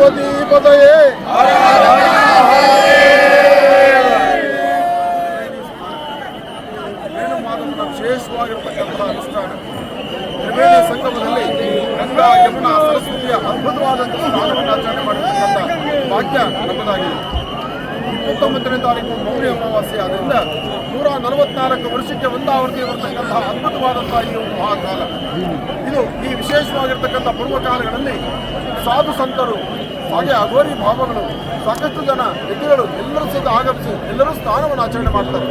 ಪಾರ್ವತಿ ಪದಯೇ. ವಿಶೇಷವಾಗಿರ್ತಕ್ಕಂಥ ಅನುಷ್ಠಾನ. ತ್ರಿವೇಣಿ ಸಂಗಮದಲ್ಲಿ ಗಂಗಾ, ಯಮುನಾ, ಸರಸ್ವತಿಯ ಅದ್ಭುತವಾದಂತಹ ಆಚರಣೆ ಮಾಡಿರ್ತಕ್ಕಂಥ ಭಾಗ್ಯ ನಮ್ಮದಾಗಿದೆ. ಇಪ್ಪತ್ತೊಂಬತ್ತನೇ ತಾರೀಕು ಮೌರ್ಯ ಅಮಾವಾಸ್ಯೆ. ನೂರ ವರ್ಷಕ್ಕೆ ಒಂದಾವರ್ತಿ ಬರ್ತಕ್ಕಂತಹ ಅದ್ಭುತವಾದಂತಹ ಈ ಒಂದು ಮಹಾಕಾಲ. ಇದು ಈ ವಿಶೇಷವಾಗಿರ್ತಕ್ಕಂಥ ಪೂರ್ವಕಾಲಗಳಲ್ಲಿ ಸಾಧು ಸಂತರು, ಹಾಗೆ ಅಘೋರಿ ಭಾವಗಳು, ಸಾಕಷ್ಟು ಜನ ವ್ಯಕ್ತಿಗಳು ಎಲ್ಲರೂ ಸಹಿತ ಆಗಮಿಸಿ ಎಲ್ಲರೂ ಸ್ಥಾನವನ್ನು ಆಚರಣೆ ಮಾಡ್ತಾರೆ.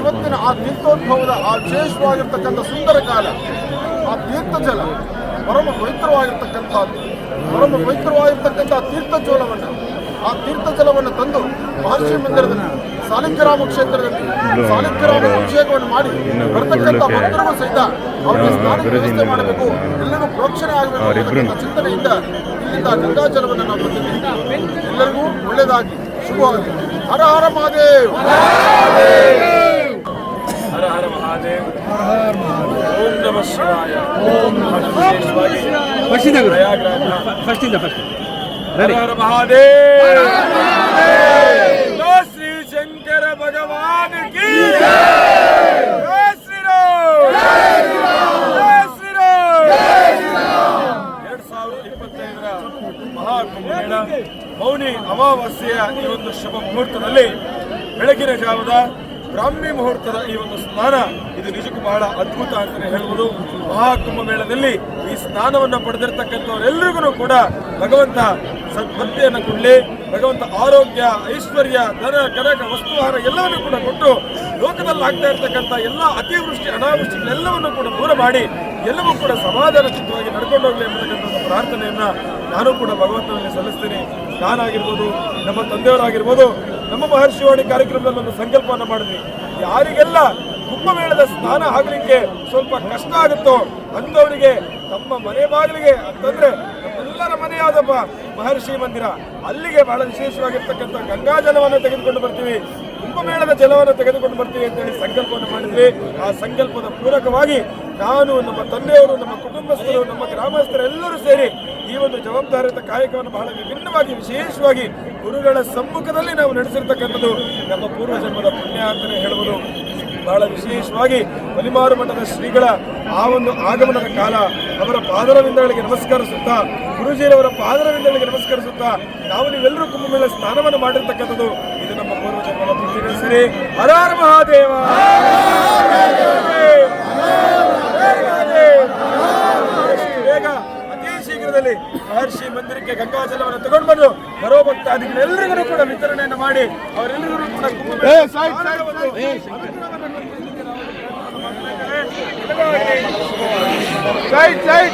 ಇವತ್ತಿನ ಆ ತೀರ್ಥೋದ್ಭವದ ಆ ವಿಶೇಷವಾಗಿರ್ತಕ್ಕಂಥ ಸುಂದರ ಕಾಲ, ಆ ತೀರ್ಥ ಜಲ ಪರಮ ಪವಿತ್ರವಾಗಿರ್ತಕ್ಕಂಥದ್ದು ಪರಮ ಪವಿತ್ರವಾಗಿರ್ತಕ್ಕಂಥ ತೀರ್ಥ ಜೋಲವನ್ನು ಆ ತೀರ್ಥ ಜಲವನ್ನು ತಂದು ಮಹರ್ಷಿ ಮಂದಿರದಲ್ಲಿ ಸಾಲಿಗ್ರಾಮ ಕ್ಷೇತ್ರದಲ್ಲಿ ಸಾಲಿಗ್ರಾಮ ಅಭಿಷೇಕವನ್ನು ಮಾಡಿ ಬರ್ತಕ್ಕಂಥ ಭಕ್ತರಿಗೂ ಸಹಿತ ಅವರಿಗೆ ಸ್ನಾನ ವ್ಯವಸ್ಥೆ ಮಾಡಬೇಕು. ಎಲ್ಲರಿಗೂ ಪ್ರೋಕ್ಷಣೆ ಆಗಬೇಕು ಚಿಂತನೆಯಿಂದ ಇಲ್ಲಿಂದ ಗಂಗಾಚಲವನ್ನು ನಾವು ಬಂದಿದ್ದೀವಿ. ಎಲ್ಲರಿಗೂ ಒಳ್ಳೆಯದಾಗಿ ಶುಭವಾಗಿ ಹರ ಹರ ಮಹಾದೇವ್. ಹರ ಹರ ಮಹಾದೇವ್. ಓಂ ನಮ ಶಿವಾಯ. ಓಂ ಫಸ್ಟ್ ಇಂದ ಫಸ್ಟ್ ಇಂದ ಫಸ್ಟ್ ಹರ ಹರ ಮಹಾದೇವ್. ಮಹಾಕುಂಭಮೇಳ ಮೌನಿ ಅಮಾವಾಸ್ಯೆಯ ಈ ಒಂದು ಶುಭ ಮುಹೂರ್ತದಲ್ಲಿ ಬೆಳಗಿನ ಜಾವದ ಬ್ರಾಹ್ಮಿ ಮುಹೂರ್ತದ ಈ ಒಂದು ಸ್ನಾನ. ಇದು ನಿಜಕ್ಕೂ ಬಹಳ ಅದ್ಭುತ ಅಂತಲೇ ಹೇಳುವುದು ಮಹಾಕುಂಭಮೇಳದಲ್ಲಿ ಈ ಸ್ನಾನವನ್ನು ಪಡೆದಿರ್ತಕ್ಕಂಥವರೆಲ್ಲರಿಗೂ ಕೂಡ ಭಗವಂತ ಸದ್ಭಕ್ತಿಯನ್ನು ಕೊಡಲಿ, ಭಗವಂತ ಆರೋಗ್ಯ, ಐಶ್ವರ್ಯ, ಧನ ಕನಕ ವಸ್ತುಹಾರ ಎಲ್ಲವನ್ನು ಕೂಡ ಕೊಟ್ಟು ಲೋಕದಲ್ಲಿ ಆಗ್ತಾ ಇರ್ತಕ್ಕಂಥ ಎಲ್ಲ ಅತಿವೃಷ್ಟಿ, ಅನಾವೃಷ್ಟಿಗಳೆಲ್ಲವನ್ನು ಕೂಡ ದೂರ ಮಾಡಿ ಎಲ್ಲವೂ ಕೂಡ ಸಮಾಧಾನ ಚಿತ್ತವಾಗಿ ನಡ್ಕೊಂಡು ಹೋಗಲಿ ಎಂಬತಕ್ಕಂಥ ಒಂದು ಪ್ರಾರ್ಥನೆಯನ್ನ ನಾನು ಕೂಡ ಭಗವಂತನಲ್ಲಿ ಸಲ್ಲಿಸ್ತೀನಿ. ನಾನಾಗಿರ್ಬೋದು, ನಮ್ಮ ತಂದೆಯವರಾಗಿರ್ಬೋದು, ನಮ್ಮ ಮಹರ್ಷಿವಾಣಿ ಕಾರ್ಯಕ್ರಮದಲ್ಲಿ ಒಂದು ಸಂಕಲ್ಪವನ್ನು ಮಾಡಿದ್ವಿ. ಯಾರಿಗೆಲ್ಲ ಕುಂಭಮೇಳದ ಸ್ನಾನ ಆಗಲಿಕ್ಕೆ ಸ್ವಲ್ಪ ಕಷ್ಟ ಆಗುತ್ತೋ ಅಂಥವರಿಗೆ ತಮ್ಮ ಮನೆ ಬಾಗಿಲಿಗೆ ಅಂತಂದ್ರೆ ಎಲ್ಲರ ಮನೆಯಾದಪ್ಪ ಮಹರ್ಷಿ ಮಂದಿರ. ಅಲ್ಲಿಗೆ ಬಹಳ ವಿಶೇಷವಾಗಿರ್ತಕ್ಕಂಥ ಗಂಗಾ ಜಲವನ್ನು ತೆಗೆದುಕೊಂಡು ಬರ್ತೀವಿ. ಕುಂಭಮೇಳದ ಜಲವನ್ನು ತೆಗೆದುಕೊಂಡು ಬರ್ತೀವಿ ಅಂತ ಹೇಳಿ ಸಂಕಲ್ಪವನ್ನು ಮಾಡಿದ್ವಿ. ಆ ಸಂಕಲ್ಪದ ಪೂರಕವಾಗಿ ನಾನು, ನಮ್ಮ ತಂದೆಯವರು, ನಮ್ಮ ಕುಟುಂಬಸ್ಥರು, ನಮ್ಮ ಗ್ರಾಮಸ್ಥರೆಲ್ಲರೂ ಸೇರಿ ಈ ಒಂದು ಜವಾಬ್ದಾರಿಯುತ ಕಾಯಕವನ್ನು ಬಹಳ ವಿಭಿನ್ನವಾಗಿ, ವಿಶೇಷವಾಗಿ ಗುರುಗಳ ಸಮ್ಮುಖದಲ್ಲಿ ನಾವು ನಡೆಸಿರ್ತಕ್ಕಂಥದ್ದು ನಮ್ಮ ಪೂರ್ವ ಜನ್ಮದ ಪುಣ್ಯ ಅಂತಲೇ ಹೇಳುವುದು. ಬಹಳ ವಿಶೇಷವಾಗಿ ಬಲಿಮಾರು ಮಠದ ಶ್ರೀಗಳ ಆ ಒಂದು ಆಗಮನದ ಕಾಲ, ಅವರ ಪಾದರವಿಂದಗಳಿಗೆ ನಮಸ್ಕರಿಸುತ್ತಾ, ಗುರುಜಿಯವರ ಪಾದರವಿಂದಗಳಿಗೆ ನಮಸ್ಕರಿಸುತ್ತಾ, ನಾವು ನೀವೆಲ್ಲರೂ ಕುಂಭಮೇಳ ಸ್ನಾನವನ್ನು ಮಾಡಿರ್ತಕ್ಕಂಥದ್ದು. ಇದು ನಮ್ಮ ಪೂರ್ವ ಜನ್ಮದ ಪುಣ್ಯದ ಸರಿ. ಹರಾರ ಮಹಾದೇವ! ಅವರನ್ನು ತಗೊಂಡು ಬಂದು ಬರೋ ಭಕ್ತಾದಿಗಳೆಲ್ಲರಿಗೂ ಕೂಡ ವಿತರಣೆಯನ್ನು ಮಾಡಿ ಅವರೆಲ್ಲರಿಗೂ ಕೂಡ ಸಾಯ್